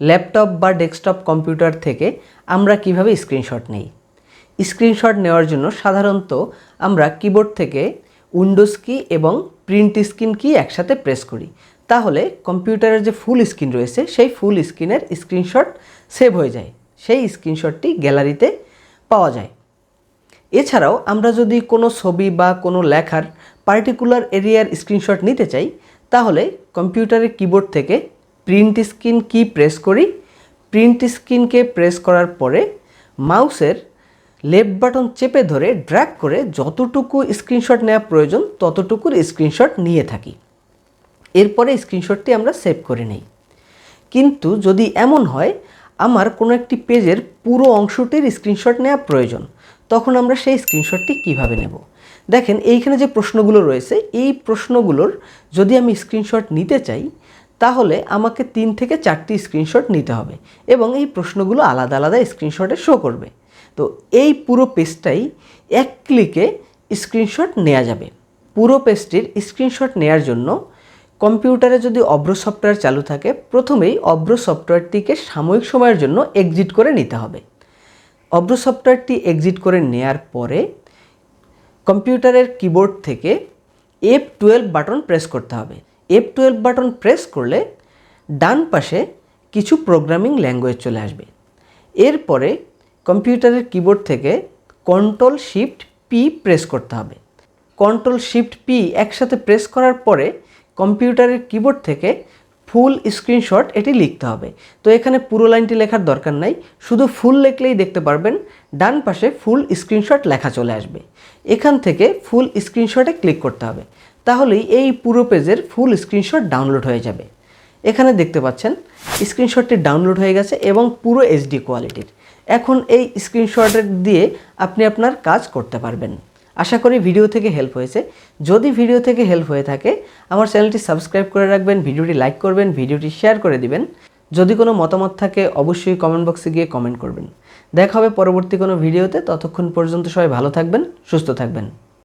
Laptop বা desktop computer থেকে আমরা কীভাবে স্ক্রিনশট নেই? স্ক্রিনশট নেওয়ার জন্য সাধারণত আমরা কিবোর্ড থেকে উইন্ডোজ কি এবং প্রিন্ট স্ক্রিন কি একসাথে প্রেস করি। তাহলে কম্পিউটারের যে ফুল স্ক্রিন রয়েছে, সেই ফুল স্ক্রিনের স্ক্রিনশট সেভ হয়ে যায়। সেই স্ক্রিনশটটি গ্যালারিতে পাওয়া যায়। এছাড়াও আমরা যদি কোনো ছবি বা কোনো লেখার পার্টিকুলার এরিয়ার স্ক্রিনশট নিতে চাই, তাহলে কম্পিউটারের কিবোর্ড থেকে প্রিন্ট স্ক্রিন কি প্রেস করি? প্রিন্ট স্ক্রিনকে প্রেস করার পরে মাউসের লেফট বাটন চেপে ধরে ড্র্যাগ করে যতটুকু স্ক্রিনশট নেওয়া প্রয়োজন ততটুকুর স্ক্রিনশট নিয়ে থাকি। এরপরে স্ক্রিনশটটি আমরা সেভ করে নেই। কিন্তু যদি এমন হয়, আমার কোনো একটি পেজের পুরো অংশটির স্ক্রিনশট নেওয়া প্রয়োজন, তখন আমরা সেই স্ক্রিনশটটি কীভাবে নেব? দেখেন, এইখানে যে প্রশ্নগুলো রয়েছে, এই প্রশ্নগুলোর যদি আমি স্ক্রিনশট নিতে চাই তাহলে আমাকে তিন থেকে চারটি স্ক্রিনশট নিতে হবে এবং এই প্রশ্নগুলো আলাদা আলাদা স্ক্রিনশটে শো করবে। তো এই পুরো পেজটাই এক ক্লিকে স্ক্রিনশট নেওয়া যাবে। পুরো পেজটির স্ক্রিনশট নেওয়ার জন্য কম্পিউটারে যদি অব্র সফটওয়্যার চালু থাকে, প্রথমেই অব্র সফটওয়্যারটিকে সাময়িক সময়ের জন্য এক্সিট করে নিতে হবে। অব্র সফটওয়্যারটি এক্সিট করে নেয়ার পরে কম্পিউটারের কিবোর্ড থেকে এফ টুয়েলভ বাটন প্রেস করতে হবে। এফ টুয়েলভ বাটন প্রেস করলে ডান পাশে কিছু প্রোগ্রামিং ল্যাঙ্গুয়েজ চলে আসবে। এরপরে কম্পিউটারের কিবোর্ড থেকে কন্ট্রোল শিফট পি প্রেস করতে হবে। কন্ট্রোল শিফট পি একসাথে প্রেস করার পরে কম্পিউটারের কিবোর্ড থেকে ফুল স্ক্রিনশট এটি লিখতে হবে। তো এখানে পুরো লাইনটি লেখার দরকার নাই, শুধু ফুল লিখলেই দেখতে পারবেন, ডান পাশে ফুল স্ক্রিনশট লেখা চলে আসবে। এখান থেকে ফুল স্ক্রিনশটে ক্লিক করতে হবে। তাহলেই এই পুরো পেজের ফুল স্ক্রিনশট ডাউনলোড হয়ে যাবে। এখানে দেখতে পাচ্ছেন স্ক্রিনশটটি ডাউনলোড হয়ে গেছে এবং পুরো এইচডি কোয়ালিটির এখন এই স্ক্রিনশটের দিয়ে আপনি আপনার কাজ করতে পারবেন। আশা করি ভিডিও থেকে হেল্প হয়েছে। যদি ভিডিও থেকে হেল্প হয়ে থাকে, আমার চ্যানেলটি সাবস্ক্রাইব করে রাখবেন ভিডিওটি লাইক করবেন ভিডিওটি শেয়ার করে দিবেন। যদি কোনো মতামত থাকে, অবশ্যই কমেন্ট বক্সে গিয়ে কমেন্ট করবেন। দেখা হবে পরবর্তী কোনো ভিডিওতে ততক্ষণ পর্যন্ত সবাই ভালো থাকবেন, সুস্থ থাকবেন।